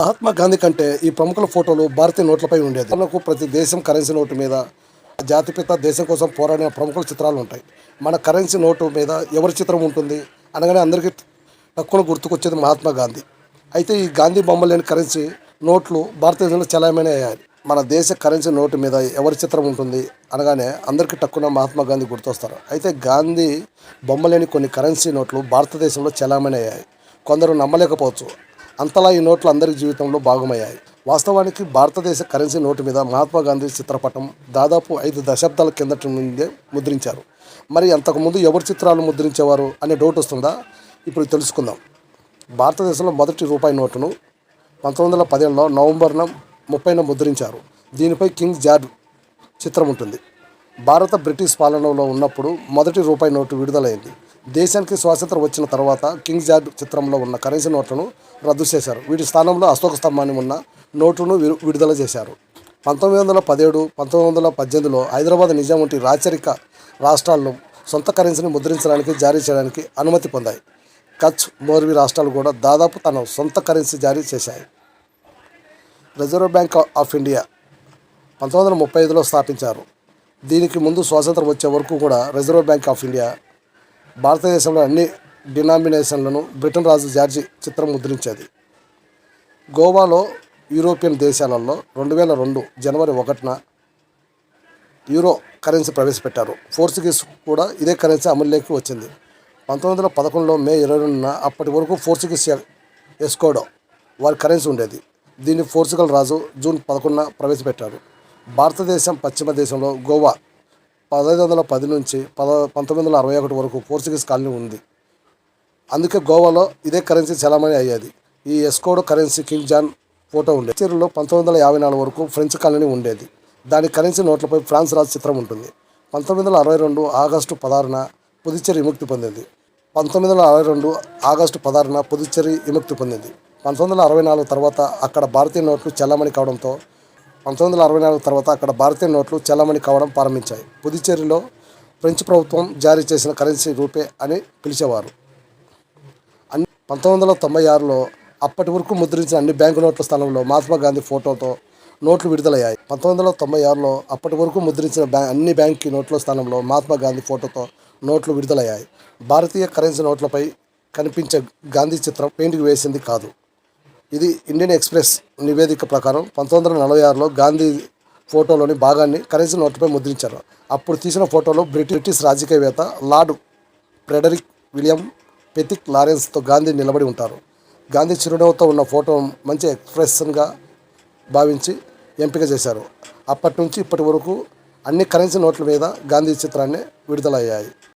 మహాత్మా గాంధీ కంటే ఈ ప్రముఖుల ఫోటోలు భారతీయ నోట్లపై ఉండేది. మనకు ప్రతి దేశం కరెన్సీ నోటు మీద జాతిపిత దేశం కోసం పోరాడిన ప్రముఖుల చిత్రాలు ఉంటాయి. మన కరెన్సీ నోటు మీద ఎవరి చిత్రం ఉంటుంది అనగానే అందరికీ తక్కువ గుర్తుకొచ్చేది మహాత్మా గాంధీ. అయితే ఈ గాంధీ బొమ్మ లేని కరెన్సీ నోట్లు భారతదేశంలో చలామణి అయ్యాయి. మన దేశ కరెన్సీ నోటు మీద ఎవరి చిత్రం ఉంటుంది అనగానే అందరికీ తక్కువ మహాత్మా గాంధీ గుర్తొస్తారు. అయితే గాంధీ బొమ్మ లేని కొన్ని కరెన్సీ నోట్లు భారతదేశంలో చలామణి అయ్యాయి. కొందరు నమ్మలేకపోవచ్చు. అంతలా ఈ నోట్లు అందరి జీవితంలో భాగమయ్యాయి. వాస్తవానికి భారతదేశ కరెన్సీ నోటు మీద మహాత్మా గాంధీ చిత్రపటం దాదాపు ఐదు దశాబ్దాల కిందటి నుండే ముద్రించారు. మరి అంతకుముందు ఎవరి చిత్రాలు ముద్రించేవారు అనే డౌట్ వస్తుందా? ఇప్పుడు తెలుసుకుందాం. భారతదేశంలో మొదటి రూపాయి నోటును పంతొమ్మిది వందల పదిహేనులో నవంబర్న ముప్పైన ముద్రించారు. దీనిపై కింగ్ జార్జ్ చిత్రం ఉంటుంది. భారత బ్రిటిష్ పాలనలో ఉన్నప్పుడు మొదటి రూపాయి నోటు విడుదలైంది. దేశానికి స్వాతంత్రం వచ్చిన తర్వాత కింగ్ జార్డ్ చిత్రంలో ఉన్న కరెన్సీ నోట్లను రద్దు చేశారు. వీటి స్థానంలో అశోక స్తంభాన్ని ఉన్న నోటును విడు- విడుదల చేశారు. పంతొమ్మిది వందల పదిహేడు పంతొమ్మిది వందల పద్దెనిమిదిలో హైదరాబాద్ నిజాం వంటి రాచరిక రాష్ట్రాల్లో సొంత కరెన్సీని ముద్రించడానికి జారీ చేయడానికి అనుమతి పొందాయి. కచ్ మోర్వి రాష్ట్రాలు కూడా దాదాపు తన సొంత కరెన్సీ జారీ చేశాయి. రిజర్వ్ బ్యాంక్ ఆఫ్ ఇండియా పంతొమ్మిది వందల ముప్పై ఐదులో స్థాపించారు. దీనికి ముందు స్వాతంత్రం వచ్చే వరకు కూడా రిజర్వ్ బ్యాంక్ ఆఫ్ ఇండియా భారతదేశంలో అన్ని డినామినేషన్లను బ్రిటన్ రాజు జార్జి చిత్రం ముద్రించేది. గోవాలో యూరోపియన్ దేశాలలో రెండు వేల రెండు జనవరి ఒకటిన యూరో కరెన్సీ ప్రవేశపెట్టారు. పోర్చుగీస్ కూడా ఇదే కరెన్సీ అమలులోకి వచ్చింది. పంతొమ్మిది వందల పదకొండులో మే ఇరవై రెండున అప్పటి వరకు పోర్చుగీస్ ఎస్కోడో వారి కరెన్సీ ఉండేది. దీన్ని పోర్చుగల్ రాజు జూన్ పదకొండున ప్రవేశపెట్టారు. భారతదేశం పశ్చిమ దేశంలో గోవా పదహైదు వందల పది నుంచి పద పంతొమ్మిది వందల అరవై ఒకటి వరకు పోర్చుగీస్ కాలనీ ఉంది. అందుకే గోవాలో ఇదే కరెన్సీ చలామణి అయ్యేది. ఈ ఎస్కోడో కరెన్సీ కింగ్ జాన్ ఫోటో ఉండేది. చీరలో పంతొమ్మిది వందల యాభై నాలుగు వరకు ఫ్రెంచ్ కాలనీ ఉండేది. దాని కరెన్సీ నోట్లపై ఫ్రాన్స్ రాజు చిత్రం ఉంటుంది. పంతొమ్మిది వందల అరవై రెండు ఆగస్టు పదహారున పుదుచ్చేరి విముక్తి పొందింది. పంతొమ్మిది వందల అరవై రెండు ఆగస్టు పదహారున పుదుచ్చేరి విముక్తి పొందింది. పంతొమ్మిది వందల అరవై నాలుగు తర్వాత అక్కడ భారతీయ నోట్లు చలామణి కావడంతో పంతొమ్మిది వందల అరవై నాలుగు తర్వాత అక్కడ భారతీయ నోట్లు చలామణి కావడం ప్రారంభించాయి. పుదుచ్చేరిలో ఫ్రెంచ్ ప్రభుత్వం జారీ చేసిన కరెన్సీ రూపే అని పిలిచేవారు. అన్ని పంతొమ్మిది వందల తొంభై ఆరులో అప్పటి వరకు ముద్రించిన అన్ని బ్యాంకు నోట్ల స్థానంలో మహాత్మా గాంధీ ఫోటోతో నోట్లు విడుదలయ్యాయి. పంతొమ్మిది వందల తొంభై ఆరులో అప్పటి వరకు ముద్రించిన బ్యా అన్ని బ్యాంకు నోట్ల స్థానంలో మహాత్మా గాంధీ ఫోటోతో నోట్లు విడుదలయ్యాయి. భారతీయ కరెన్సీ నోట్లపై కనిపించే గాంధీ చిత్రం పెయింటింగ్ వేసింది కాదు. ఇది ఇండియన్ ఎక్స్ప్రెస్ నివేదిక ప్రకారం పంతొమ్మిది వందల నలభై ఆరులో గాంధీ ఫోటోలోని భాగాన్ని కరెన్సీ నోట్లపై ముద్రించారు. అప్పుడు తీసిన ఫోటోలో బ్రిటిష్ రాజకీయవేత్త లార్డ్ ఫ్రెడరిక్ విలియం పెతిక్ లారెన్స్తో గాంధీ నిలబడి ఉంటారు. గాంధీ చిరునవ్వుతో ఉన్న ఫోటో మంచి ఎక్స్ప్రెషన్గా భావించి ఎంపిక చేశారు. అప్పటి నుంచి ఇప్పటి వరకు అన్ని కరెన్సీ నోట్ల మీద గాంధీ చిత్రాన్ని విడుదలయ్యాయి.